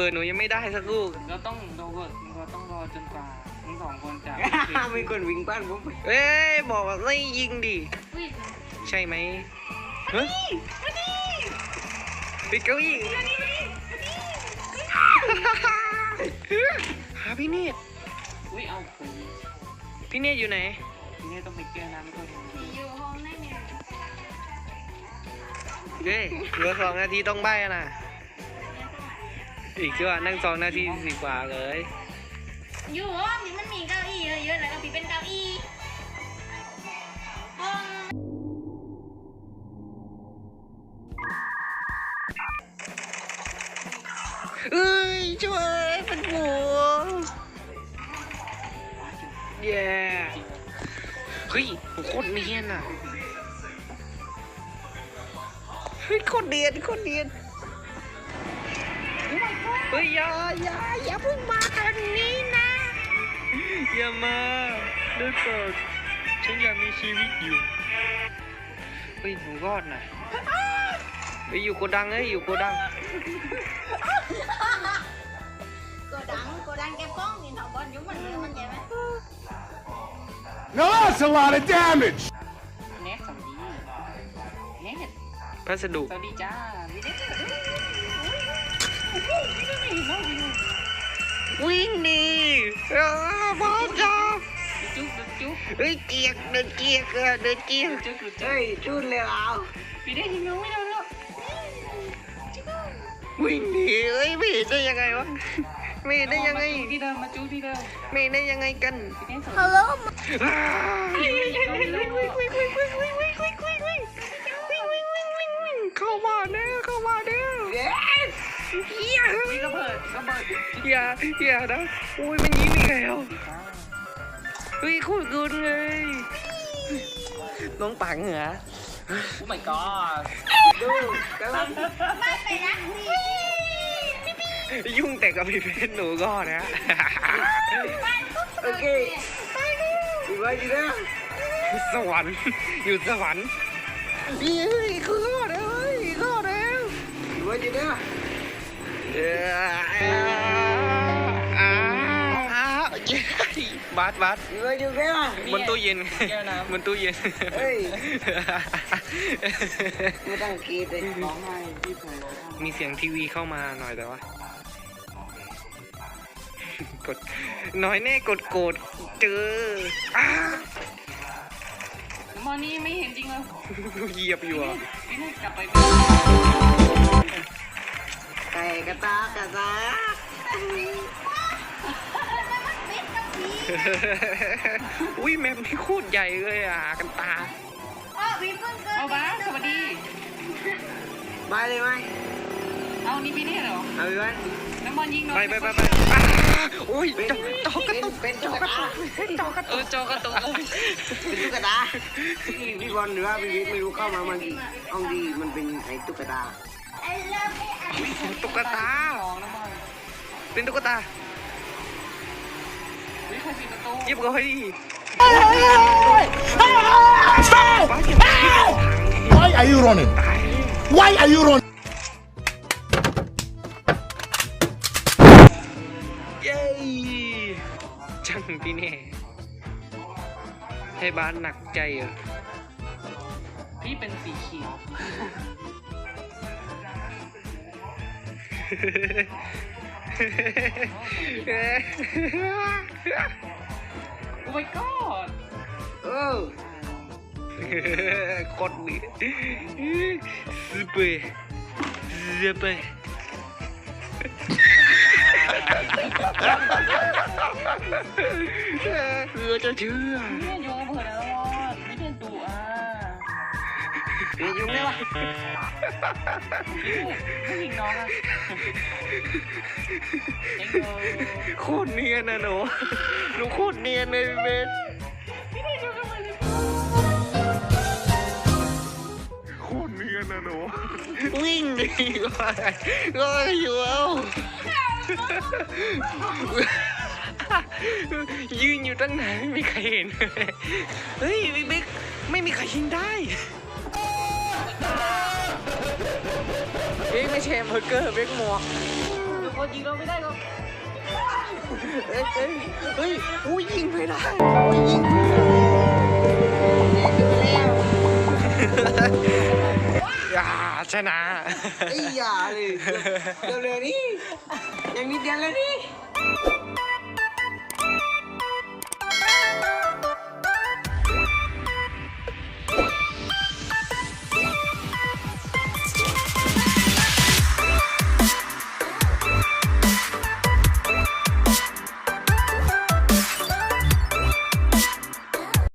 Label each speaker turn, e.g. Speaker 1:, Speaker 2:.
Speaker 1: บิดหนูยังไม่ได้สักลูก
Speaker 2: เราต้องเราก็เราต้องรอจนกว่าทั้งสองคนจะ
Speaker 3: มีคนวิ่งบ้านผม
Speaker 1: เอ้ยบอกว่าไม่ยิงดิ
Speaker 4: อุ้ย
Speaker 1: ใช่ไหมเฮ้ยปิดเก้าอี้หาพี่เนตร
Speaker 2: อุ้ยเอาไป
Speaker 1: พี่เนตรอยู่ไหน
Speaker 2: ทีนี้ต้องไปแก้น้ำก่อน
Speaker 4: ผีอยู่ห้องได้เนี่ย
Speaker 1: เฮ้ยเหลือสองนาทีต้องใบ้อะนะ อีกด้วยนั่งสองนาทีสิกว่าเลย
Speaker 4: อยู่ห้องนี้มันมีเก้าอี้เยอะๆแล้วก็ผีเป็นเก้าอี้ห้อง
Speaker 1: เอ้ยช่วยเป็นหัวเย้เฮ้ยโคตรเนียนอะเฮ้ยโคตรเนียนโคตรเนียน เฮ้ยอย่าอย่าอย่าเพิ่งมาทางนี้นะ อย่ามาได้โปรดฉันอยากมีชีวิตอยู่เฮ้ยหนูรอดน่ะเฮ้ยอยู่โกดังเฮ้ยอยู่โกดัง
Speaker 4: โกดังโกดังแกป้องนี่เนาะบอลยุ่งมันเยอะมันใช่ไหม
Speaker 5: Now that's a lot of damage.
Speaker 2: เนทสวัสดีเนท
Speaker 1: พัสดุ
Speaker 2: สวัสดีจ้าวิเดอร์
Speaker 1: วิ่งดีเออพร้อม
Speaker 2: จ้า
Speaker 1: เฮ้ยเกียกเดินเกียกเออเดินเกียก
Speaker 2: จุ๊บจุ๊บ
Speaker 3: เฮ้ยชุดเลยเอา
Speaker 2: พี่ได้ยินน้องไม่เอาแล้ว
Speaker 1: วิ่งดีเอ้ยไม่เห็นได้ยังไงวะไม่เห็นได้ยังไง
Speaker 2: ที่เดิมมาจุ๊บที่เดิม
Speaker 1: ไม่ได้ยังไงกัน
Speaker 4: ฮัลโหล
Speaker 1: เข้ามาเด้อเข้ามาเด้อ
Speaker 3: เย้
Speaker 1: เฮีย
Speaker 2: วิระเบิดระเบิด
Speaker 1: อย่าอย่านะอุ้ยมันยิ้มอีกแล้วเฮ้ยโคตรเกินเลยน้องปังเหรอ
Speaker 2: โอ้ my god
Speaker 3: ดูกำลัง
Speaker 4: ไม่ไปนะพี่
Speaker 1: ยุ่งแต่กับพี่เพชรหนูก็นะ
Speaker 3: โอเคอยู่ไว้อยู่นะ
Speaker 1: สวรรค์อยู่สวรรค์เฮ้ยคือข้อเด้อเฮ้ยข้อเด้อ
Speaker 3: อยู่ไว้อยู่นะ
Speaker 1: เอออ่าอ่า บัสบัส
Speaker 3: อยู่ไว้อยู่นะ
Speaker 1: บนตู้เย็นบนตู้เย็น
Speaker 3: เฮ้ยไม่ต้องคิดเลย
Speaker 2: ร้องไห้ที่เผย
Speaker 1: มีเสียงทีวีเข้ามาหน่อยแต่ว่ากดน้อยแน่กดโกดเจอ
Speaker 2: มอนี่ไม่เห็นจริงเลย
Speaker 1: เหยียบอยู่อะ
Speaker 2: กลับไป
Speaker 3: ไก่กระตากระตา
Speaker 4: ปิดกับผี
Speaker 1: อุ้ยแมปนี่โคตรใหญ่เลยอะกันตา
Speaker 4: อ๋อผีเพิ่งเกิด
Speaker 2: เอาบ้าสวัสดี
Speaker 3: ไปเลยไหม
Speaker 2: เอานี่วิเดอร์เหรอ
Speaker 3: เอาไปไว้
Speaker 2: น้ำบอลยิงน้อง
Speaker 1: ไปไปไปไปอ้าโอ้ย
Speaker 3: เป็น
Speaker 1: จอจอกระตุก
Speaker 3: เป็นจอกระตา
Speaker 1: จอกระ
Speaker 2: เอ
Speaker 1: ตุ
Speaker 2: อกจอกระตุกเลย
Speaker 3: เป็นตุ๊กตาพี่บอลหรือว่าพี่วิทย์ไม่รู้เข้ามาเมื่อกี้ห้องดีมันเป็นไอ้ตุ๊กตา
Speaker 1: ตุ๊กตา เป็นตุ๊กตายิบก็ให้ดี
Speaker 5: Why are you running? Why are you running?
Speaker 1: เย้จังพี่เน่ให้บ้านหนักใจอะ
Speaker 2: พี่เป็นสีเขียว โอ้ my god
Speaker 3: โอ้
Speaker 1: โคตรดีสเปย์สเปย์เออจะเชื่อ
Speaker 3: ยยุ่งได้ปะ
Speaker 2: ผู้หญิงน้องอะเอ็งโย
Speaker 1: โคตรเนียนนะหนูหนูโคตรเนียนเลยเบนโคตรเนียนนะหนูวิ่งดีกว่าก็อยู่เอายืนอยู่ตั้งนานไม่มีใครเห็นเลยเฮ้ยบิ๊กบิ๊กไม่มีใครยิงได้ บิ๊กไม่ใช่แฮมเบอร์เกอร์บิ๊กหมวก
Speaker 2: ทุกคคนยิงเราไม่ได้หรอก
Speaker 1: เอ้ยเอ้ยเฮ้ยอุ้ยยิงไม่ได้อุ้ยยิงไม่ได้อย่าชนะ
Speaker 3: ไอ้ยาเลยเร็วๆนี่ยังนิดเดียวเลยนี่